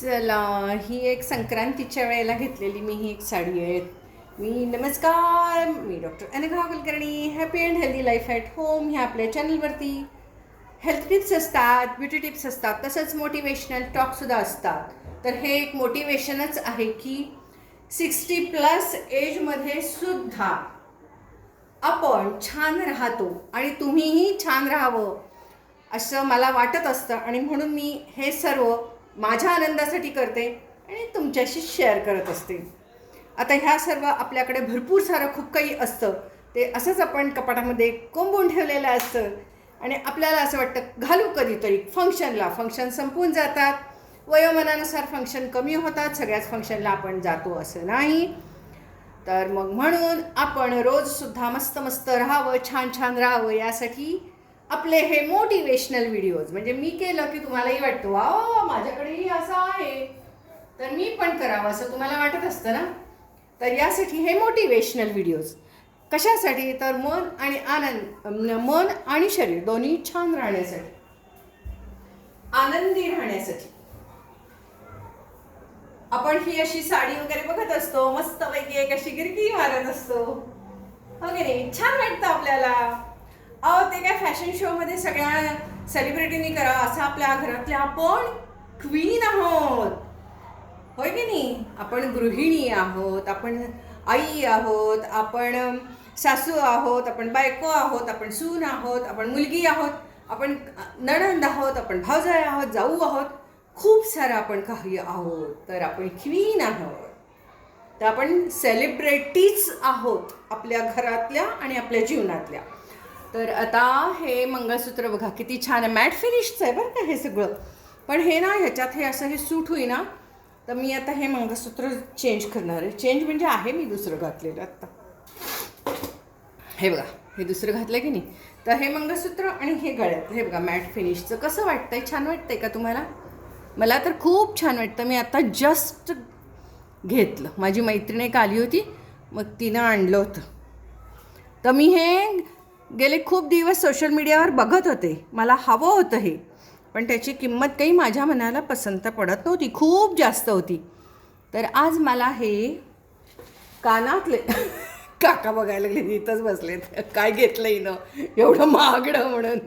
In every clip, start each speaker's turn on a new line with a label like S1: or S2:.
S1: चला ही एक संक्रांतीच्या वेळेला घेतलेली मी ही एक साडी आहे. मी नमस्कार मी doctor Anagha Kulkarni happy and healthy life at home ह्या आपल्या चॅनलवरती हेल्थ टिप्स असतात ब्युटी टिप्स असतात तसंच मोटिवेशनल टॉकसुद्धा असतात. तर हे एक मोटिवेशनच आहे की सिक्स्टी प्लस एजमध्ये सुद्धा आपण छान राहतो आणि तुम्हीही छान राहावं असं मला वाटत असतं. आणि म्हणून मी हे सर्व माझ्या आनंदासाठी करते आणि तुमच्याशी शेअर करत असते. आता ह्या सर्व आपल्याकडे भरपूर सारं खूप काही असतं. ते असंच आपण कपाटामध्ये कोंबून ठेवलेलं असतं. आणि आपल्याला असं वाटतं घालू कधीतरी फंक्शनला फंक्शन संपून जातात. वयोमानानुसार फंक्शन कमी होतात. सगळ्याच फंक्शनला आपण जातो असं नाही. तर मग म्हणून आपण रोजसुद्धा मस्त मस्त राहावं छान छान राहावं यासाठी आपले हे मोटिवेशनल व्हिडिओज म्हणजे मी केलं की तुम्हालाही वाटतं वा माझ्याकडेही असं आहे. तर मी पण करावं असं तुम्हाला वाटत असतं ना? तर यासाठी हे मोटिवेशनल व्हिडिओज कशासाठी? तर मन आणि आनंद मन आणि शरीर दोन्ही छान राहण्यासाठी. आनंदी राहण्यासाठी. आपण ही अशी साडी वगैरे बघत असतो मस्त पैकी एक अशी गिरकी मारत असतो. हो की नाही? छान वाटतं आपल्याला. अहो ते काय फॅशन शो मध्ये सगळ्या सेलिब्रिटीनी करा असं आपल्या घरातल्या आपण क्वीन आहोत. होय की नाही? आपण गृहिणी आहोत आपण आई आहोत आपण सासू आहोत आपण बायको आहोत आपण सून आहोत आपण मुलगी आहोत आपण नणंद आहोत आपण भावजाय आहोत जाऊ आहोत. खूप सारं आपण काही आहोत तर आपण क्वीन आहोत. तर आपण सेलिब्रिटीच आहोत आपल्या घरातल्या आणि आपल्या जीवनातल्या. तर आता हे मंगळसूत्र बघा किती छान आहे. मॅट फिनिशचं आहे बरं का हे सगळं. पण हे ना ह्याच्यात हे असं हे सूट होईना तर मी आता हे मंगळसूत्र चेंज करणार आहे. चेंज म्हणजे आहे मी दुसरं घातलेलं आत्ता हे बघा हे दुसरं घातलं की नाही? तर हे मंगळसूत्र आणि हे गळ्यात. हे बघा मॅट फिनिशचं कसं वाटतंय? छान वाटतंय का तुम्हाला? मला तर खूप छान वाटतं. मी आता जस्ट घेतलं. माझी मैत्रीण एक आली होती मग तिनं आणलं होतं. तर मी हे गेले खूप दिवस सोशल मीडियावर बघत होते. मला हवं होतं हे. पण त्याची किंमत काही माझ्या मनाला पसंत पडत नव्हती. खूप जास्त होती. तर आज मला हे कानातले काका बघायला लागले इथंच बसलेत काय घेतलं हिनं? एवढं महागडं म्हणून.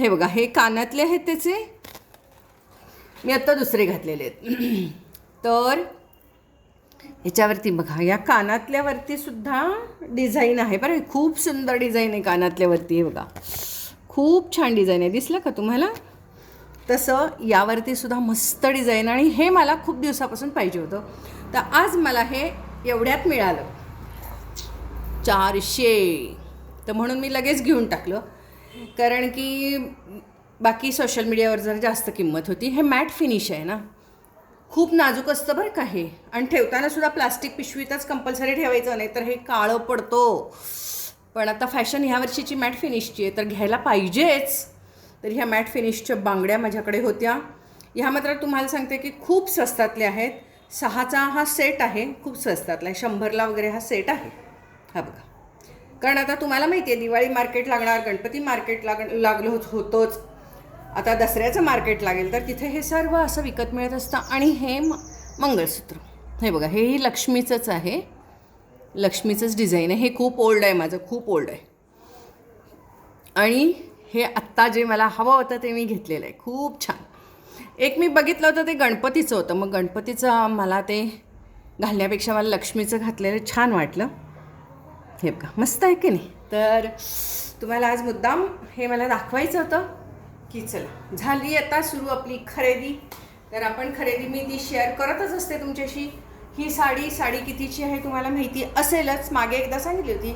S1: हे बघा हे कानातले आहेत त्याचे. मी आत्ता दुसरे घातलेले आहेत. तर ह्याच्यावरती बघा या कानातल्यावरती सुद्धा डिझाईन आहे बरं. खूप सुंदर डिझाईन आहे कानातल्यावरती हे बघा. खूप छान डिझाईन आहे. दिसलं का तुम्हाला? तसं यावरती सुद्धा मस्त डिझाईन आणि हे मला खूप दिवसापासून पाहिजे होतं. तर आज मला हे एवढ्यात मिळालं. चारशे. तर म्हणून मी लगेच घेऊन टाकलं. कारण की बाकी सोशल मीडियावर जर जास्त किंमत होती. हे मॅट फिनिश आहे ना. खूप नाजूक असतं बरं का हे. आणि ठेवताना सुद्धा प्लास्टिक पिशवीतच कंपल्सरी ठेवायचं नाही तर हे काळं पडतो. पण आता फॅशन ह्या वर्षीची मॅट फिनिशची आहे तर घ्यायला पाहिजेच. तर ह्या मॅट फिनिशच्या बांगड्या माझ्याकडे होत्या. ह्या मात्र तुम्हाला सांगते की खूप स्वस्तातल्या आहेत. सहाचा हा सेट आहे खूप स्वस्तातला आहे. शंभरला वगैरे हा सेट आहे. हा बघा. कारण आता तुम्हाला माहिती आहे दिवाळी मार्केट लागणार गणपती मार्केट लाग लागलं होतोच. आता दसऱ्याचं मार्केट लागेल तर तिथे हे सर्व असं विकत मिळत असतं. आणि हे म मंगळसूत्र. हे बघा हेही लक्ष्मीचंच आहे. लक्ष्मीचंच डिझाईन आहे. हे खूप ओल्ड आहे माझं खूप ओल्ड आहे. आणि हे आत्ता जे मला हवं होतं ते मी घेतलेलं आहे. खूप छान. एक मी बघितलं होतं ते गणपतीचं होतं. मग गणपतीचं मला ते घालण्यापेक्षा मला लक्ष्मीचं घातलेलं छान वाटलं. हे बघा मस्त आहे की नाही? तर तुम्हाला आज मुद्दाम हे मला दाखवायचं होतं. की चला झाली आता सुरू आपली खरेदी. तर आपण खरेदी मी ती शेअर करतच असते तुमच्याशी. ही साडी साडी कितीची आहे तुम्हाला माहिती असेलच. मागे एकदा सांगितली होती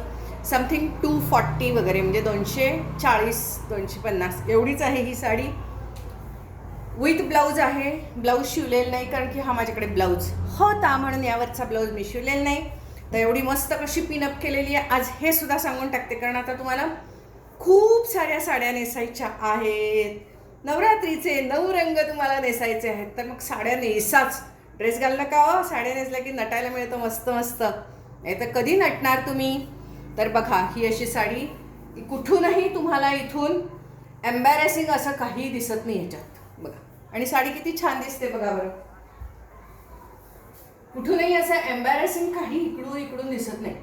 S1: समथिंग टू फॉर्टी वगैरे म्हणजे दोनशे चाळीस दोनशे पन्नास. एवढीच आहे ही साडी. विथ ब्लाऊज आहे. ब्लाऊज शिवलेलं नाही कारण की हा माझ्याकडे ब्लाऊज होता म्हणून यावरचा ब्लाऊज मी शिवलेला नाही. तर एवढी मस्त कशी पिनअप केलेली आहे आज हे सुद्धा सांगून टाकते. कारण आता तुम्हाला खूप साऱ्या साड्या नेसायच्या आहेत. नवरात्रीचे नऊ रंग तुम्हाला नेसायचे आहेत. तर मग साड्या नेसाच. ड्रेस घाल नका हो? साड्या नेसल्या की नटायला मिळतं मस्त मस्त. नाही तर कधी नटणार तुम्ही? तर बघा ही अशी साडी कुठूनही तुम्हाला इथून एम्बॅरेसिंग असं काही दिसत नाही ह्याच्यात बघा. आणि साडी किती छान दिसते बघा बरं. कुठूनही असं एम्बॅरेसिंग काही इकडून इकडून दिसत नाही.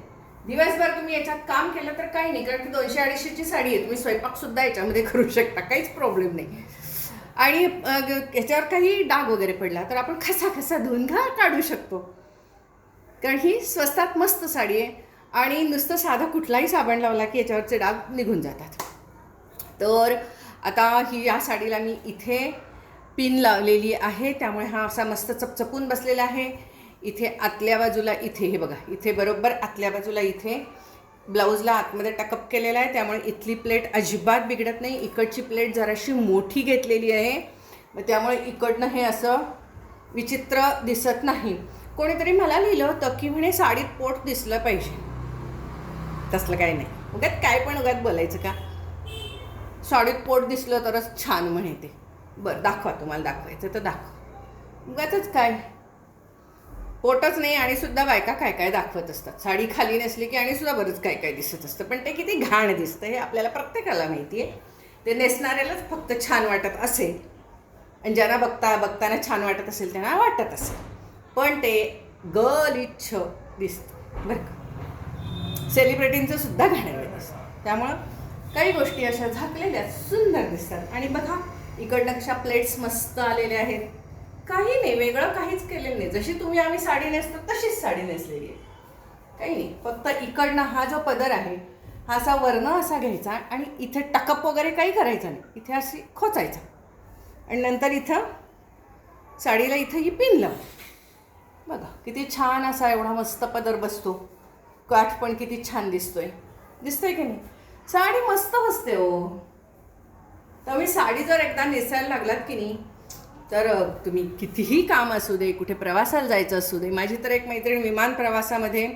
S1: दिवसभर तुम्ही याच्यात काम केलं तर काही नाही कारण की दोनशे अडीचशेची साडी आहे तुम्ही स्वयंपाक सुद्धा याच्यामध्ये करू शकता काहीच प्रॉब्लेम नाही. आणि याच्यावर काही डाग वगैरे पडला तर आपण खसा खसा धुवून घा काढू शकतो. कारण ही स्वस्तात मस्त साडी आहे आणि नुसतं साधा कुठलाही साबण लावला की याच्यावरचे डाग निघून जातात. तर आता ही या साडीला मी इथे पिन लावलेली आहे त्यामुळे हा असा मस्त चपचपून बसलेला आहे. इथे आतल्या बाजूला इथे हे बघा इथे बरोबर आतल्या बाजूला इथे. ब्लाऊजला आतमध्ये टकअप केलेला आहे त्यामुळे इथली प्लेट अजिबात बिघडत नाही. इकडची प्लेट जराशी मोठी घेतलेली आहे. मग त्यामुळे इकडनं हे असं विचित्र दिसत नाही. कोणीतरी मला लिहिलं होतं की म्हणे साडीत पोट दिसलं पाहिजे. तसलं काही नाही. उगात काय पण उगात बोलायचं का? साडीत पोट दिसलं तरच छान म्हणे ते. बरं दाखवा तुम्हाला दाखवायचं तर दाखवा. उगाच काय? पोटच नाही आणि सुद्धा बायका काय काय दाखवत असतात. साडी खाली नसली की आणि सुद्धा बरंच काय काय दिसत असतं. पण ते किती घाण दिसतं हे आपल्याला प्रत्येकाला माहिती आहे ते नेसणाऱ्यालाच फक्त छान वाटत असेल. आणि ज्यांना बघता बघताना छान वाटत असेल त्यांना वाटत असेल. पण ते गलिच्छ दिसतं. बरं का? सेलिब्रिटींचं सुद्धा घाणेरडं दिसतं. त्यामुळं काही गोष्टी अशा झाकलेल्या सुंदर दिसतात. आणि बघा इकडनं कशा प्लेट्स मस्त आलेल्या आहेत. काही नाही वेगळं काहीच केलेलं नाही. जशी तुम्ही आम्ही साडी नेसतो तशीच साडी नेसलेली आहे. काही नाही फक्त इकडनं हा जो पदर आहे हा असा वर्ण असा घ्यायचा आणि इथे टकअप वगैरे काही करायचं नाही. इथे अशी खोचायचा. आणि नंतर इथं साडीला इथं ही पिन लाव बघा किती छान असा एवढा मस्त पदर बसतो. काठ पण किती छान दिसतोय. दिसतोय की नाही? साडी मस्त बसते हो. तुम्ही साडी जर एकदा नेसायला लागलात की नाही तर तुम्ही कितीही काम असू दे कुठे प्रवासाला जायचं असू दे माझी तर एक मैत्रीण विमान प्रवासामध्ये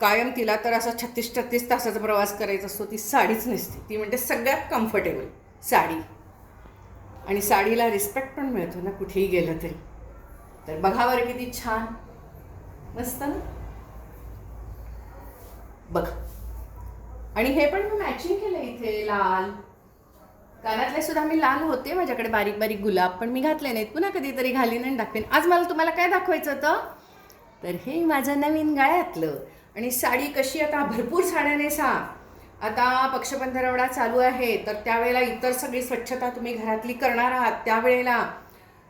S1: कायम तिला तर असा छत्तीस छत्तीस तासाचा प्रवास करायचा असतो ती साडीच नसते. ती म्हणते सगळ्यात कम्फर्टेबल साडी. आणि साडीला रिस्पेक्ट पण मिळतो ना कुठेही गेलं तरी. तर बघा बरं किती छान. मस्त ना? बघ. आणि हे पण मी मॅचिंग केलं इथे लाल. कानातले सुद्धा मी लाल होते माझ्याकडे बारीक बारीक गुलाब पण मी घातले नाहीत. पुन्हा कधीतरी घालीन आणि दाखवेन आज मला तुम्हाला काय दाखवायचं होतं? तर हे माझं नवीन गळ्यातलं. आणि साडी कशी आता भरपूर साड्या नेसा आता पक्षपंधरवडा चालू आहे तर त्यावेळेला इतर सगळी स्वच्छता तुम्ही घरातली करणार आहात. त्यावेळेला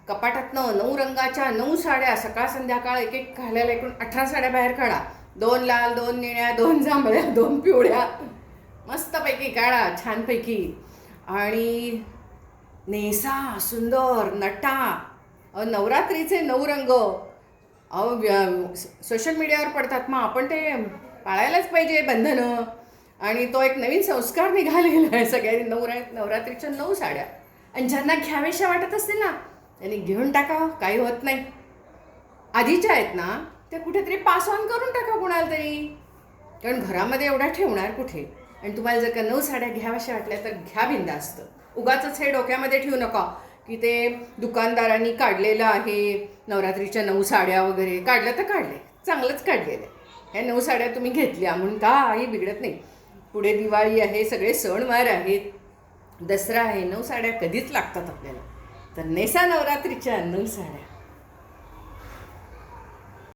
S1: कपाटातनं नऊ रंगाच्या नऊ साड्या सकाळ संध्याकाळ एक एक घालायला एकूण अठरा साड्या बाहेर काढा. दोन लाल दोन निळ्या दोन जांभळ्या दोन पिवळ्या. मस्तपैकी काढा छानपैकी. आणि नेसा सुंदर नटा नवरात्रीचे नऊ रंग अहो सोशल मीडियावर पडतात. मग आपण ते पाळायलाच पाहिजे बंधनं. आणि तो एक नवीन संस्कार निघालेला आहे सगळ्यांनी नवरा नवरात्रीच्या नऊ साड्या. आणि ज्यांना घ्यावेशा वाटत असतील ना त्यांनी घेऊन टाका. काही होत नाही. आधीच्या आहेत ना त्या कुठेतरी पास ऑन करून टाका कुणाला तरी. कारण घरामध्ये एवढा ठेवणार कुठे? आणि तुम्हाला जर का नऊ साड्या घ्याव्याशा वाटल्या तर घ्या बिंदास्त उगाच हे डोक्यामध्ये ठेवू नका की ते दुकानदारांनी काढलेलं आहे नवरात्रीच्या नऊ साड्या वगैरे. काढलं तर काढले. चांगलंच काढलेलं आहे. ह्या नऊ साड्या तुम्ही घेतल्या म्हणून काही बिघडत नाही. पुढे दिवाळी आहे सगळे सणवार आहेत. दसरा आहे नऊ साड्या कधीच लागतात आपल्याला. तर नेसा नवरात्रीच्या नऊ साड्या.